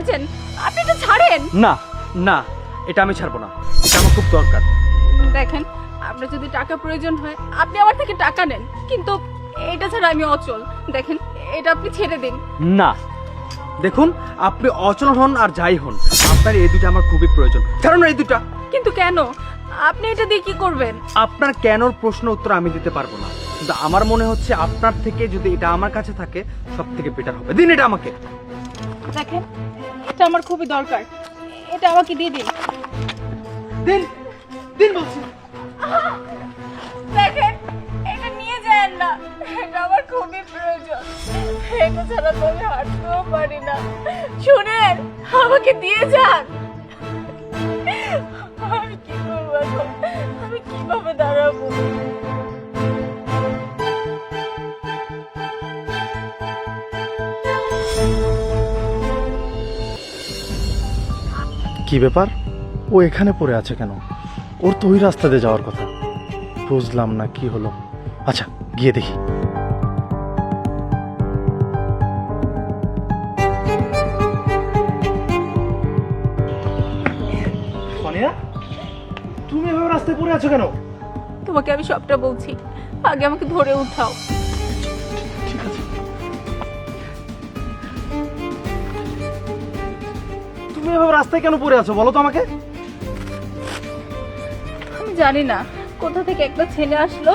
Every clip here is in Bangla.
করছেন? আপনি এটা ছাড়েন। না না এটা আমি ছাড়বো না। এটা আমার খুব দরকার। দেখেন আপনার যদি টাকা প্রয়োজন হয় আপনি আমার থেকে টাকা নেন। কিন্তু এটা ছাড়া আমি অচল। দেখেন এটা আপনি ছেড়ে দিন। না। দেখুন আপনি অচল হন আর যাই হন। আপনার এই দুটো আমার খুবই প্রয়োজন। কারণ এই দুটা কিন্তু কেন? আপনি এটা দিয়ে কি করবেন? আপনার কেনর প্রশ্ন উত্তর আমি দিতে পারব না। কিন্তু আমার মনে হচ্ছে আপনার থেকে যদি এটা আমার কাছে থাকে সব থেকে বেটার হবে। দিন এটা আমাকে। দেখেন এটা আমার খুবই দরকার। এটা আমাকে দিয়ে দিন। দিন দিন বলছি। দেখেন এটা নিয়ে যান না। এটা আমার খুবই প্রয়োজন। এটা ছাড়া তো আমি হাঁটতেও পারি না। শুনেন আমাকে দিয়ে যান। কি ব্যাপার? ও এখানে পড়ে আছে কেন? ওর তো ওই রাস্তা দিয়ে যাওয়ার কথা। বুঝলাম না কি হলো। আচ্ছা গিয়ে দেখি। তুমি এভাবে রাস্তায় পড়ে আছো কেন? তোমাকে আমি সবটা বলছি। আগে আমাকে ধরে উঠাও। তুমি এভাবে রাস্তায় কেন পড়ে আছো? বলো তো আমাকে। আমি জানি না কোথা থেকে একটা ছেলে আসলো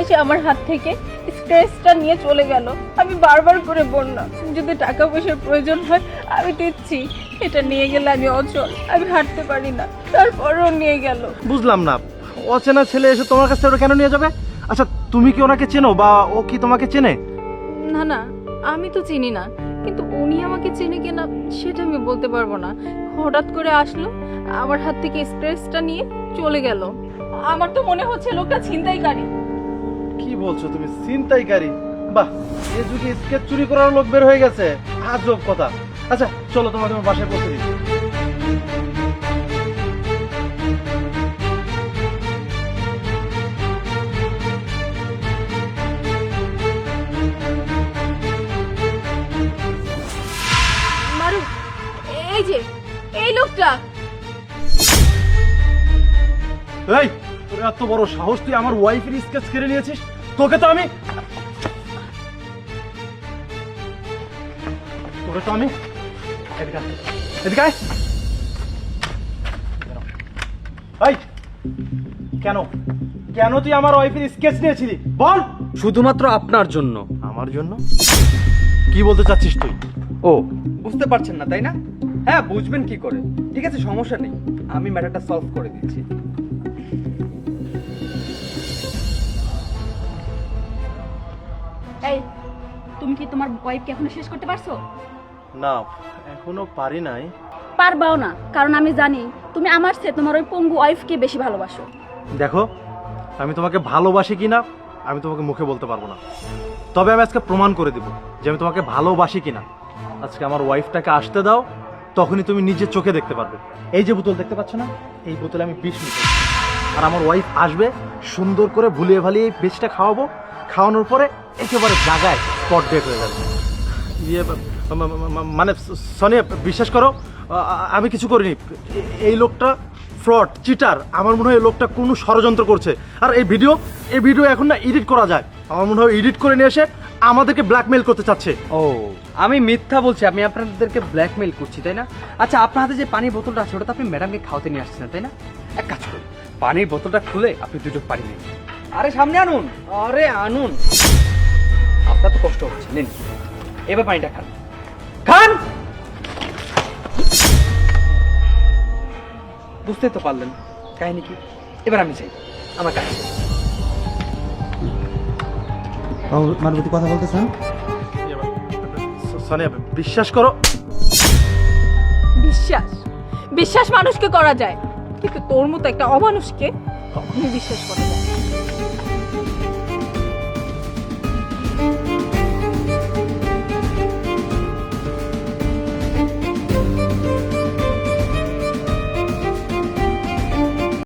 এসে আমার হাত থেকে স্ক্র্যাচটা নিয়ে চলে গেল। আমি বারবার করে বললাম যদি টাকা পয়সার প্রয়োজন হয় আমি দিচ্ছি। এটা নিয়ে গেলে আমি অচল আমি হাঁটতে পারি না। তারপরও নিয়ে গেল। বুঝলাম না। অচেনা ছেলে এসে তোমার কাছে ওটা কেন নিয়ে যাবে? আচ্ছা তুমি কি ওনাকে চেনো বা ও কি তোমাকে চেনে? না না আমি তো চিনি না। কিন্তু উনি আমাকে চেনে কিনা সেটা আমি বলতে পারব না। হঠাৎ করে আসলো, আমার হাত থেকে স্ট্রেসটা নিয়ে চলে গেল। আমার তো মনে হচ্ছে লোকটা ছিনতাইকারী। কি বলছো তুমি? ছিনতাইকারী? বাহ, এ যুগে স্কেচ চুরি করার লোক বের হয়ে গেছে। আজব কথা। আচ্ছা চলো তোমার তোমার বাসায় পৌঁছে দিই এই যে এই লোকটা। এই তোর এত বড় সাহস তুই আমার ওয়াইফের স্কেচ কেড়ে নিয়েছিস? তোকে তো আমি তোকে তো আমি এদিকে আয়। এদিকে আয়। এই কেন? কেন তুই আমার ওয়াইফের স্কেচ নিয়েছিলি? বল! শুধুমাত্র আপনার জন্য। আমার জন্য? কি বলতে চাচ্ছিস তুই? ও। বুঝতে পারছেন না তাই না? হ্যাঁ বুঝবেন কি করে। ঠিক আছে সমস্যা নেই। আমি ম্যাটারটা সলভ করে দিচ্ছি। এই তুমি কি তোমার ওয়াইফকে এখনও শেষ করতে পারছ? না এখনও পারি নাই। পারবাও না কারণ আমি জানি তুমি আমার চেয়ে তোমার ওই পঙ্গু ওয়াইফকে বেশি ভালোবাসো। দেখো আমি তোমাকে ভালোবাসি কিনা আমি তোমাকে মুখে বলতে পারব না। তবে আমি আজকে প্রমাণ করে দিব যে আমি তোমাকে ভালোবাসি কিনা। আজকে আমার ওয়াইফটাকে আসতে দাও তখনই তুমি নিজের চোখে দেখতে পারবে। এই যে বোতল দেখতে পাচ্ছ না, এই বোতলে আমি বিষ মিশাই আর আমার ওয়াইফ আসবে, সুন্দর করে ভুলিয়ে ভালিয়ে এই বিষটা খাওয়াবো। খাওয়ানোর পরে একেবারে জায়গায় স্পট ডেট হয়ে যাবে। ইয়ে মানে সনিয়া, বিশ্বাস করো আমি কিছু করিনি। এই লোকটা ফ্রড চিটার আমার মনে হয় এই লোকটা কোনো ষড়যন্ত্র করছে। আর এই ভিডিও এই ভিডিও এখন না এডিট করা যায়। আমার মনে হয় এডিট করে নিয়ে এসে আমাদেরকে ব্ল্যাকমেল করতে চাচ্ছে। ও। আমি মিথ্যা বলছি, আমি আপনাদেরকে ব্ল্যাকমেল করছি, তাই না? আচ্ছা আপনার হাতে যে পানির বোতলটা আছে, ওটা তো আপনি ম্যাডামকে খাওয়াতে নিয়ে আসছেন, তাই না? এক কাজ করুন, পানির বোতলটা খুলে আপনি দুটো পানি নিন। আরে, সামনে আনুন! আরে, আনুন! আপনার তো কষ্ট হচ্ছে, নিন। এবার পানিটা খান। খান! বুঝতে তো পারলেন, কাহিনী কি? এবার আমি চাই আমার কাছে মারুতি কথা বলতেছেন? সনিয়া বিশ্বাস করো। বিশ্বাস? বিশ্বাস মানুষকে করা যায়। কিন্তু তোর মতো একটা অমানুষকে কখনোই বিশ্বাস করা যায়।